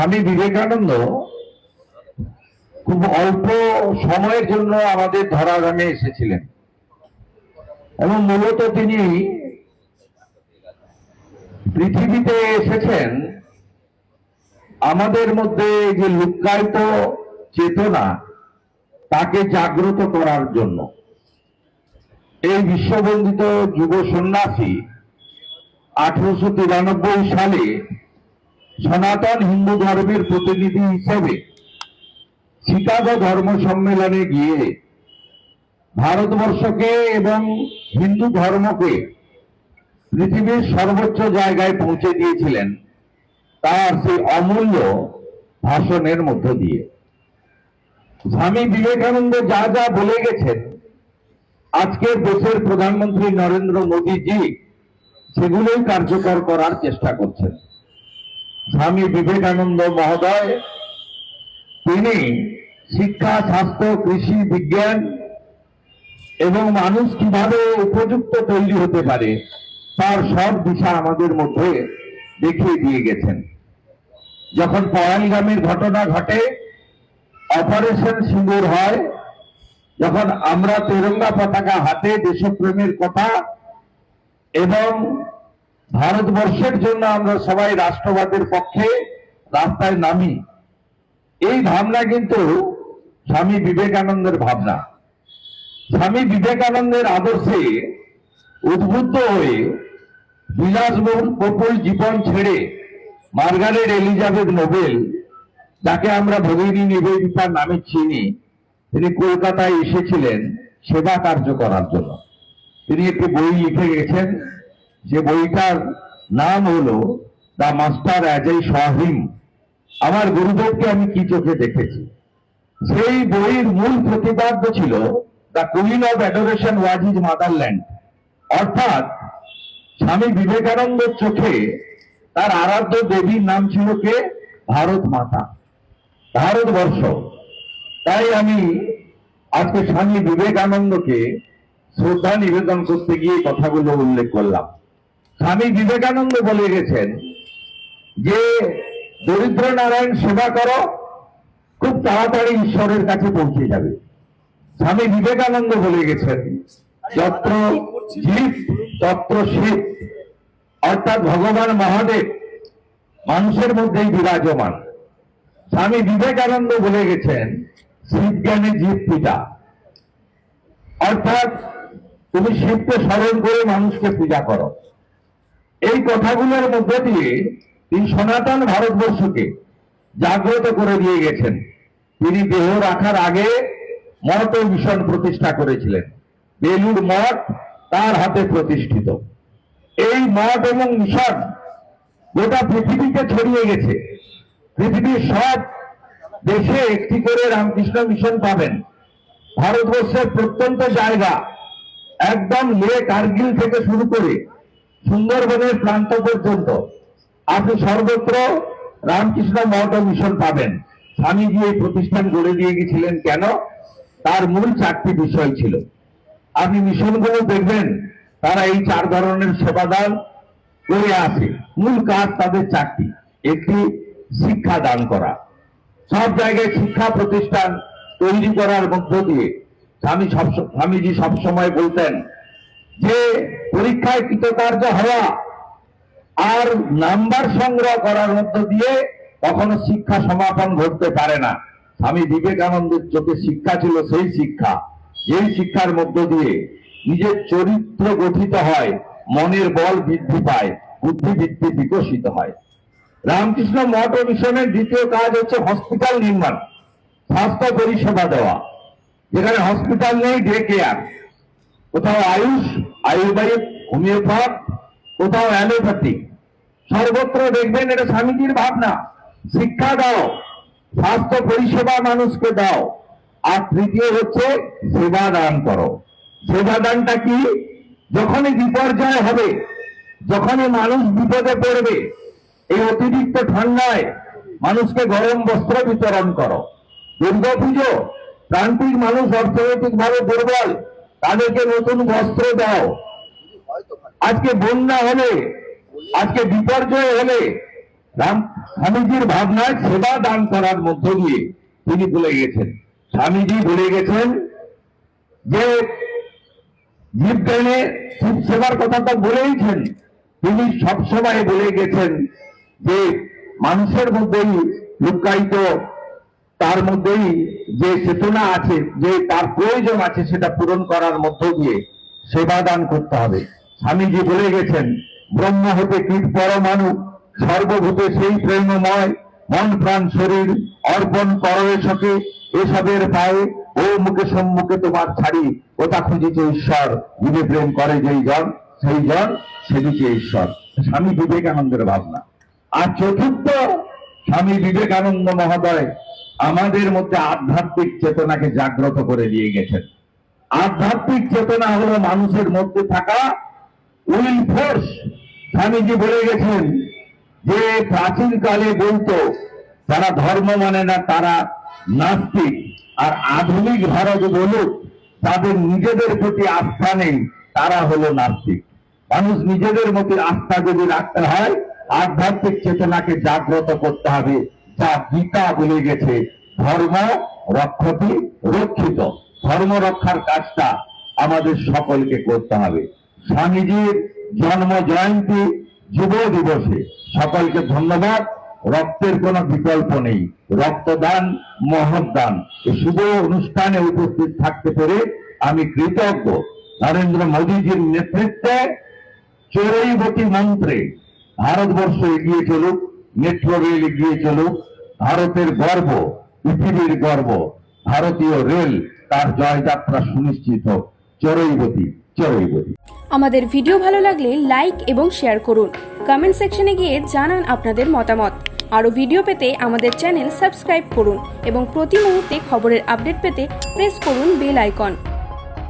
স্বামী বিবেকানন্দ খুব অল্প সময়ের জন্য আমাদের ধরাধামে এসেছিলেন। এবং মূলত তিনি পৃথিবীতে এসেছেন আমাদের মধ্যে যে লুক্কায়িত চেতনা, তাকে জাগ্রত করার জন্য। এই বিশ্ববন্দিত যুব সন্ন্যাসী আঠারোশো তিরানব্বই সালে সনাতন হিন্দু ধর্মের প্রতিনিধি হিসেবে শিকাগো ধর্ম সম্মেলনে গিয়ে ভারতবর্ষকে এবং হিন্দু ধর্মকে পৃথিবীর সর্বোচ্চ জায়গায় পৌঁছে দিয়েছিলেন তার সেই অমূল্য ভাষণের মধ্য দিয়ে। স্বামী বিবেকানন্দ যা যা বলে গেছেন, আজকের দেশের প্রধানমন্ত্রী নরেন্দ্র মোদীজি সেগুলোই কার্যকর করার চেষ্টা করছেন। স্বামী বিবেকানন্দ মহোদয়, তিনি শিক্ষা, স্বাস্থ্য, কৃষি, বিজ্ঞান এবং মানুষ কীভাবে উপযুক্ত তৈরি হতে পারে, তার সব দিশা আমাদের মধ্যে দেখিয়ে দিয়ে গেছেন। যখন পয়ালগামীর ঘটনা ঘটে, অপারেশন সিঙ্গুর হয়, যখন আমরা তেরঙ্গা পতাকা হাতে দেশপ্রেমের কথা এবং ভারতবর্ষের জন্য আমরা সবাই রাষ্ট্রবাদের পক্ষে রাস্তায় নামি। এই ভাবনা কিন্তু স্বামী বিবেকানন্দের ভাবনা। স্বামী বিবেকানন্দের আদর্শে উদ্বুদ্ধ হয়ে বিলাসবহুল বহুল জীবন ছেড়ে মার্গারেট এলিজাবেথ নোবেল, যাকে আমরা ভগিনী নিবেদিতার নামে চিনি, তিনি কলকাতায় এসেছিলেন সেবা কার্য করার জন্য। তিনি একটি বই লিখে গেছেন যে বইটার নাম হলো the master as I saw him আমার গুরুদেবকে আমি কি চোখে দেখেছি? সেই বইয়ের মূল প্রতিপাদ্য ছিল the queen of adoration was his motherland অর্থাৎ স্বামী বিবেকানন্দের চোখে তার আরাধ্য দেবীর নাম ছিল কে? ভারত মাতা। ভারতবর্ষ। তাই আমি আজকে স্বামী বিবেকানন্দকে শ্রদ্ধা নিবেদন করতে গিয়ে কথাগুলো উল্লেখ করলাম। স্বামী বিবেকানন্দ বলে গেছেন যে দরিদ্র নারায়ণ সেবা করো, খুব তাড়াতাড়ি ঈশ্বরের কাছে পৌঁছে যাবে। স্বামী বিবেকানন্দ বলে গেছেন, যত্র জীব, তত্র শিব। অর্থাৎ ভগবান মহাদেব মানুষের মধ্যেই বিরাজমান। স্বামী বিবেকানন্দ বলে গেছেন, শিব জ্ঞানে জীব পূজা অর্থাৎ তুমি শিবকে স্মরণ করে মানুষকে পূজা করো। এই কথাগুলোর মধ্যে দিয়ে তিনি সনাতন ভারতবর্ষকে জাগ্রত করে দিয়ে গেছেন। তিনি দেহ রাখার আগে মঠ মিশন প্রতিষ্ঠা করেছিলেন। বেলুর মঠ তার হাতে প্রতিষ্ঠিত। এই মঠ এবং মিশন গোটা পৃথিবীতে ছড়িয়ে গেছে। পৃথিবীর সব দেশে একটি করে রামকৃষ্ণ মিশন পাবেন। ভারতবর্ষের প্রত্যন্ত জায়গা একদম লে কার্গিল থেকে শুরু করে সুন্দরবনের প্রান্ত পর্যন্ত আপনি সর্বত্র রামকৃষ্ণ মঠ মিশন পাবেন। স্বামীজি এই প্রতিষ্ঠান গড়ে দিয়ে গেছিলেন কেন? তার মূল চারটি বিষয় ছিল। আপনি মিশনগুলো দেখবেন, তারা এই চার ধরনের সেবাদান করে আসে। মূল কাজ তাদের চারটি। একটি, শিক্ষা দান করা। সব জায়গায় শিক্ষা প্রতিষ্ঠান তৈরি করার মধ্য দিয়ে স্বামী সব, স্বামীজি সবসময় বলতেন যে পরীক্ষায় কৃতকার্য হওয়া আর নাম্বার সংগ্রহ করার মধ্য দিয়ে কখনো শিক্ষা সমাপন ঘটতে পারে না। স্বামী বিবেকানন্দের চোখে শিক্ষা ছিল সেই শিক্ষা। যেই শিক্ষার মধ্য দিয়ে নিজের চরিত্র গঠিত হয়, মনের বল বৃদ্ধি পায় বুদ্ধিবৃত্তি বিকশিত হয়। রামকৃষ্ণ মঠ ও মিশনের দ্বিতীয় কাজ হচ্ছে হসপিটাল নির্মাণ, স্বাস্থ্য পরিষেবা দেওয়া। যেখানে হসপিটাল নেই, ডে কেয়ার। কোথাও আয়ুষ আয়ুর্বেদ হোমিওপ্যাথ, কোথাও অ্যালোপ্যাথি সর্বত্র দেখবেন এটা স্বামীজির ভাবনা। শিক্ষা দাও, স্বাস্থ্য পরিষেবা মানুষকে দাও। আর তৃতীয় হচ্ছে সেবা দান করো। সেবা দানটা কি? যখনই বিপর্যয় হবে, যখনই মানুষ বিপদে পড়বে, এই অতিরিক্ত ঠান্ডায় মানুষকে গরম বস্ত্র বিতরণ করো। দুর্গাপুজো প্রান্তিক মানুষ অর্থনৈতিকভাবে দুর্বল। তাদেরকে নতুন বস্ত্র দাও। আজকে বন্যা হলে, আজকে বিপর্যয় হলে স্বামীজির ভাবনায় সেবা দান করার মধ্য দিয়ে তিনি বলে গেছেন। স্বামীজি বলে গেছেন যে জীবজ্ঞানে শিব সেবার কথা তো বলেইছেন। তিনি সবসময় বলে গেছেন যে, মানুষের মধ্যেই লুকায়িত তার মধ্যেই যে চেতনা আছে, যে তার প্রয়োজন আছে, সেটা পূরণ করার মধ্য দিয়ে সেবা দান করতে হবে। স্বামীজি বলে গেছেন, ব্রহ্ম হতে কীট পরমাণু, সর্বভূতে সেই প্রেমময় মন, প্রাণ, শরীর, অর্পণ করবেশকে এসবের পায়ে ও মুখে সম্মুখে তোমার ছাড়ি, ওটা খুঁজিছে ঈশ্বর। জীবে প্রেম করে যেই জন সেই জন সেদিকে ঈশ্বর। স্বামী বিবেকানন্দের ভাবনা। আর চতুর্থ, স্বামী বিবেকানন্দ মহোদয় আমাদের মধ্যে আধ্যাত্মিক চেতনাকে জাগ্রত করে দিয়ে গেছেন। আধ্যাত্মিক চেতনা হলো মানুষের মধ্যে থাকা উইল ফোর্স। স্বামীজি বলে গেছেন যে প্রাচীন কালে বলতো, যারা ধর্ম মানে না তারা নাস্তিক। আর আধুনিক ভারত বলুক তাদের নিজেদের প্রতি আস্থা নেই, তারা হলো নাস্তিক। মানুষ নিজেদের মধ্যে আস্থা যদি রাখতে হয়, আধ্যাত্মিক চেতনাকে জাগ্রত করতে হবে। যা গীতা বলে গেছে, ধর্ম রক্ষতি রক্ষিত। ধর্ম রক্ষার কাজটা আমাদের সকলকে করতে হবে। স্বামীজির জন্ম জয়ন্তী যুব দিবসে সকলকে ধন্যবাদ। রক্তের কোনো বিকল্প নেই। রক্তদান, মহৎদান। এই শুভ অনুষ্ঠানে উপস্থিত থাকতে পেরে আমি কৃতজ্ঞ। নরেন্দ্র মোদীজির নেতৃত্বে চোরইবতী মন্ত্রে ভারতবর্ষ এগিয়ে চলুক, মেট্রো রেল এগিয়ে চলুক ভারতের গর্ব, পৃথিবীর গর্ব। ভারতীয় রেল তার জয়যাত্রা সুনিশ্চিত। হোক চোরইবতী চোরইবতী আমাদের ভিডিও ভালো লাগলে লাইক এবং শেয়ার করুন। কমেন্ট সেকশনে গিয়ে জানান আপনাদের মতামত। আরও ভিডিও পেতে আমাদের চ্যানেল সাবস্ক্রাইব করুন এবং প্রতি মুহূর্তে খবরের আপডেট পেতে প্রেস করুন বেল আইকন।